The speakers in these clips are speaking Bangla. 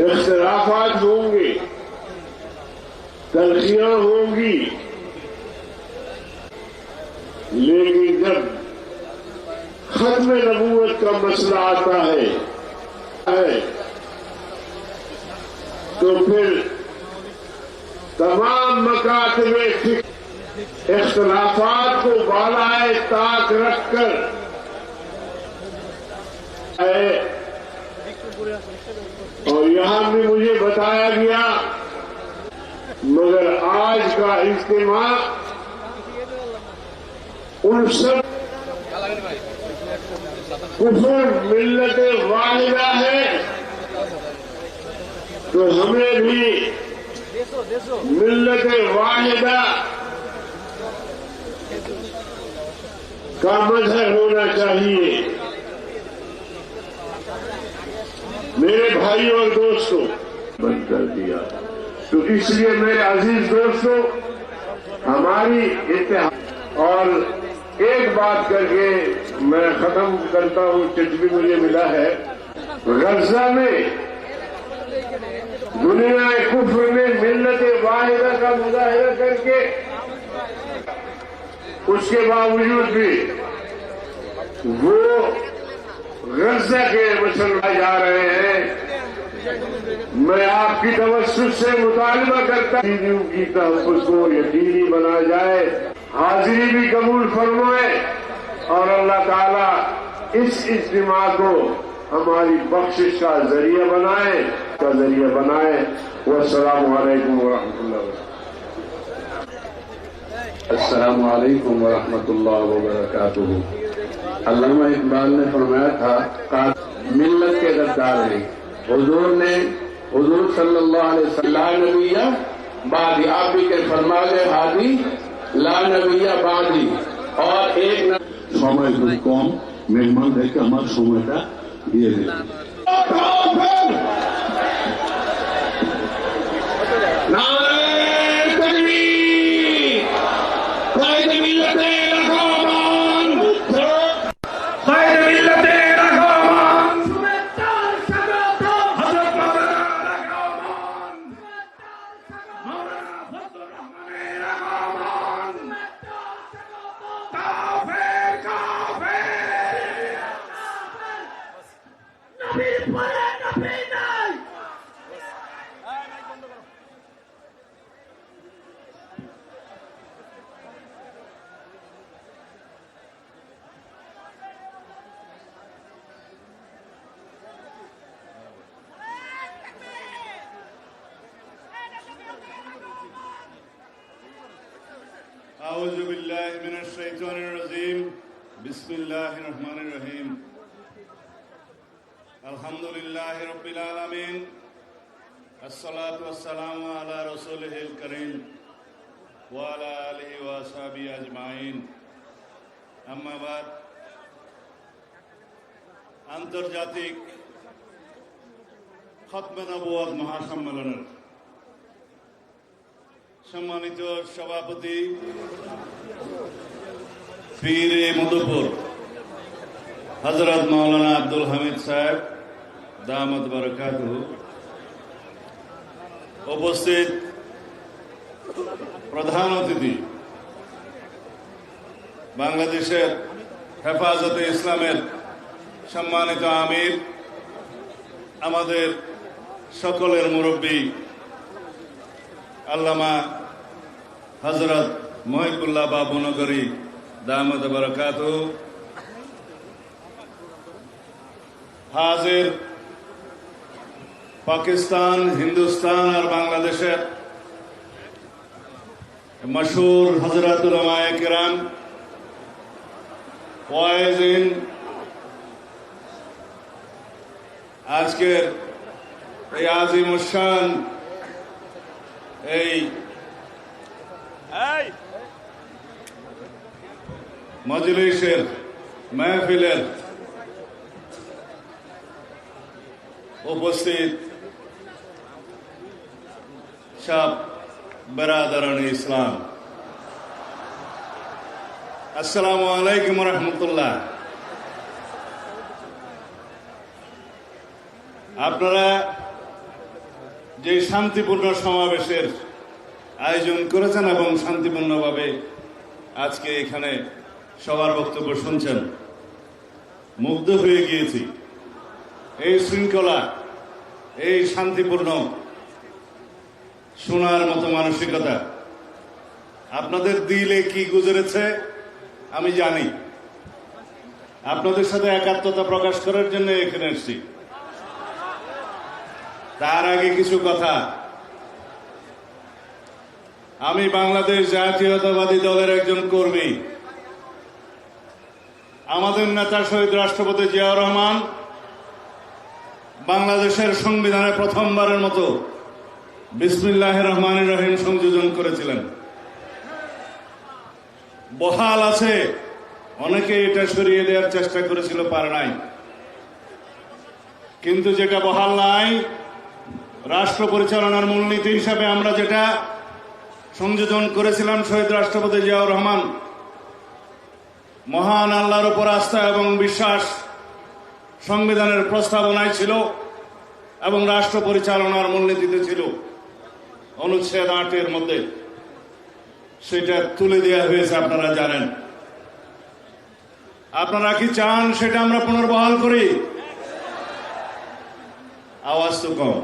اختلافات ہوں گے، تلخیاں ہوں گی، لیکن جب ختم نبوت کا مسئلہ آتا ہے، تو پھر تمام مکاتب اختلافات کو بالائے تاک رکھ کر اور یہاں بھی مجھے بتایا گیا، مگر آج کا اجتماع ان سب کفر ملت والدہ ہے تو ہمیں بھی ملت واحدہ کا مظہر ہونا چاہیے۔ میرے بھائی اور دوستوں بند کر دیا۔ تو اس لیے میرے عزیز دوستوں ہماری اتحاد اور ایک بات کر کے میں ختم کرتا ہوں چٹبی مجھے ملا ہے۔ غزہ میں دنیا کفر میں ملت واحدہ کا مظاہرہ کر کے اس کے باوجود بھی وہ غزہ کے مسلمان جا رہے ہیں۔ میں آپ کی توسط سے مطالبہ کرتا ہوں۔ کی تحفظ کو یقینی بنا جائے۔ حاضری بھی قبول فرمائے۔ اور اللہ تعالی اس اجتماع کو ہماری بخشش کا ذریعہ بنائے۔ کا ذریعہ بنائے۔ السلام علیکم ورحمۃ اللہ وبرکاتہ۔ السلام علیکم ورحمۃ اللہ وبرکاتہ۔ علامہ اقبال نے فرمایا تھا ملت کے غدار ہیں۔ حضور نے حضور صلی اللہ علیہ وسلم نبی بعد آپ بھی کے فرما لے حادی لا نبی بادی اور ایک نبی سمے قوم، مہمان دیکھ کے ہمارا سمے کا یہ ہے۔ من الشيطان الرجيم بسم الله الرحمن الرحيم الحمد لله رب العالمين الصلاة والسلام على رسوله الكريم وعلى آله وأصحابه أجمعين أما بعد আন্তর্জাতিক খতমে নবুয়াদ মহাসম্মেলনের সম্মানিত সভাপতি পীরে মধুপুর হজরত মৌলানা আব্দুল হামিদ সাহেব দামদ বরকাত উপস্থিত প্রধান অতিথি, বাংলাদেশের হেফাজতে ইসলামের সম্মানিত আমির, আমাদের সকলের মুরব্বী, আল্লামা হজরত মহিবুল্লাহ বাবু নগরী, দামদ বরকাত। হাজির পাকিস্তান, হিন্দুস্তান আর বাংলাদেশের মশহুর হজরতুল কিরাম ওয়াইজিন আজকের এই আজিম শান, এই মজলিসের মেহফিলের উপস্থিত সব বেরাদারান ইসলাম। আসসালামু আলাইকুম রহমতুল্লাহ। আপনারা যে শান্তিপূর্ণ সমাবেশের আয়োজন করেছেন এবং শান্তিপূর্ণভাবে আজকে এখানে সবার বক্তব্য শুনছেন। মুগ্ধ হয়ে গিয়েছি। এই শৃঙ্খলা, এই শান্তিপূর্ণ শোনার মতো মানসিকতা, আপনাদের দিলে কি গুজরেছে আমি জানি। আপনাদের সাথে একাত্মতা প্রকাশ করার জন্য এখানে এসেছি। তার আগে কিছু কথা আমি বাংলাদেশ জাতীয়তাবাদী দলের একজন কর্মী। আমাদের নেতা শহীদ রাষ্ট্রপতি জিয়াউর রহমান বাংলাদেশের সংবিধানে প্রথমবারের মতো বিসমিল্লাহ রহমান রহিম সংযোজন করেছিলেন। বহাল আছে অনেকে এটা সরিয়ে দেওয়ার চেষ্টা করেছিল, পারে নাই। কিন্তু যেটা বহাল নাই, রাষ্ট্র পরিচালনার মূলনীতি হিসাবে আমরা যেটা সংযোজন করেছিলাম শহীদ রাষ্ট্রপতি জিয়াউর রহমান। মহান আল্লাহর উপর আস্থা এবং বিশ্বাস সংবিধানের প্রস্তাবনায় ছিল এবং রাষ্ট্র পরিচালনার মূলনীতিতে ছিল। অনুচ্ছেদ আটের মধ্যে সেটা তুলে দেওয়া হয়েছে, আপনারা জানেন। আপনারা কি চান সেটা আমরা পুনর্বহাল করি? আওয়াজ তো কম।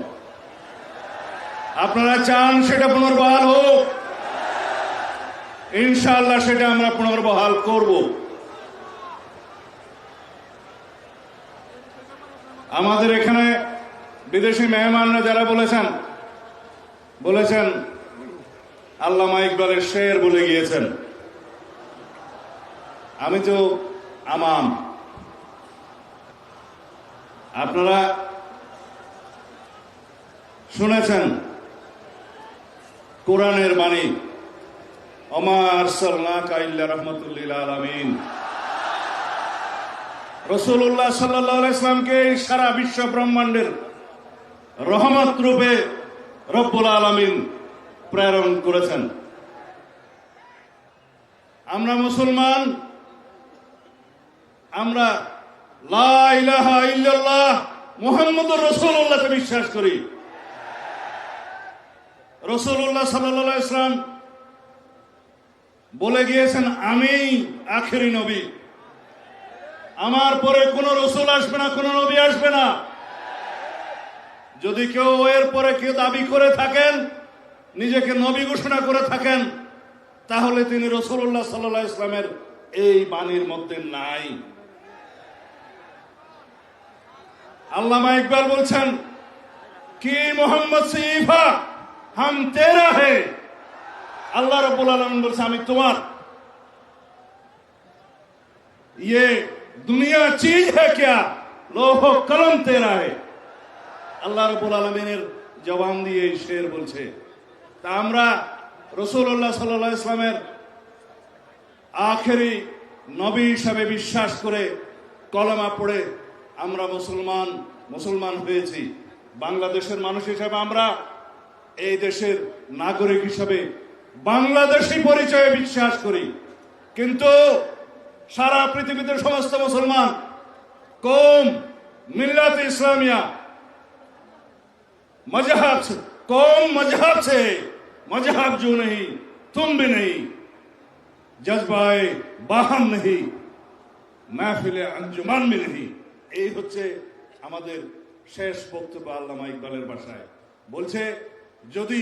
আপনারা চান সেটা পুনর্বহাল হোক। ইনশাআল্লাহ সেটা আমরা পুনর্বহাল করব। আমাদের এখানে বিদেশি মেহমানরা যারা বলেছেন বলেছেন, আল্লামা ইকবালের শের বলে গিয়েছেন। আমি তো আমাম আপনারা শুনেছেন কোরআনের বাণী। অমার রসুল্লাহ সারা বিশ্ব ব্রহ্মাণ্ডের রহমত রূপে রব্বুল আলমিন প্রেরণ করেছেন। আমরা মুসলমান, আমরা মুহাম্মদুর রাসূলুল্লাহকে বিশ্বাস করি। রসুল্লাহ সাল্লাহ বলে গিয়েছেন আমি আখেরি নবী। আমার পরে কোন রসুল আসবে না, কোন নবী আসবে না। যদি কেউ এর পরে কেউ দাবি করে থাকেন, নিজেকে নবী ঘোষণা করে থাকেন, তাহলে তিনি রসুল্লাহ সাল্লাহ ইসলামের এই বাণীর মধ্যে নাই। আল্লামা ইকবাল বলছেন, কি মোহাম্মদ সিফা, হাম তেরা হে? আল্লাহ রব আলমিন বলছে, আমি তোমার ইয়ে দুনিয়া চিজ হ্যাঁ লোহ কলম তে আল্লাহ রব আলমিনের জবান দিয়ে শের বলছে, তা আমরা রসুল্লাহ সাল্লাহ ইসলামের আখেরি নবী হিসাবে বিশ্বাস করে কলমা পড়ে আমরা মুসলমান মুসলমান হয়েছি। বাংলাদেশের মানুষ হিসাবে আমরা এই দেশের নাগরিক হিসাবে বাংলাদেশি পরিচয়ে বিশ্বাস করি কিন্তু সারা পৃথিবীতে সমস্ত মুসলমান কম मिल्लत इस्लामिया मजहब से कौम मजहब से मजहब जो नहीं तुम भी नहीं जज्बाए बाहम नहीं মাহফিলে আঞ্জুমান में नहीं এই হচ্ছে আমাদের শেষ বক্তব্য আল্লামা ইকবালের ভাষায় বলছে যদি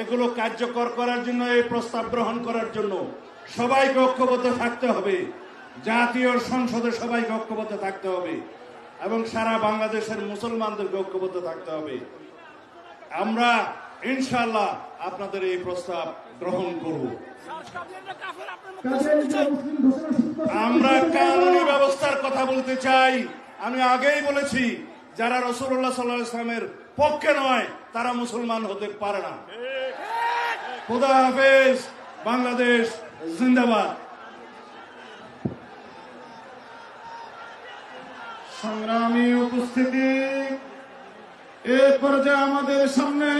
এগুলো কার্যকর করার জন্য, এই প্রস্তাব গ্রহণ করার জন্য সবাইকে ঐক্যবদ্ধ থাকতে হবে। জাতীয় সংসদে সবাইকে ঐক্যবদ্ধ থাকতে হবে এবং সারা বাংলাদেশের মুসলমানদেরকে ঐক্যবদ্ধ থাকতে হবে। আমরা ইনশাল্লাহ আপনাদের এই প্রস্তাব গ্রহণ করব। আমরা কানুনি ব্যবস্থার কথা বলতে চাই। আমি আগেই বলেছি, যারা রসুল্লাহ সাল্লাহ ইসলামের পক্ষে নয় তারা মুসলমান হতে পারে না। খুদা হাফেজ বাংলাদেশ জিন্দাবাদ। সংগ্রামী উপস্থিতি এরপর যে আমাদের সামনে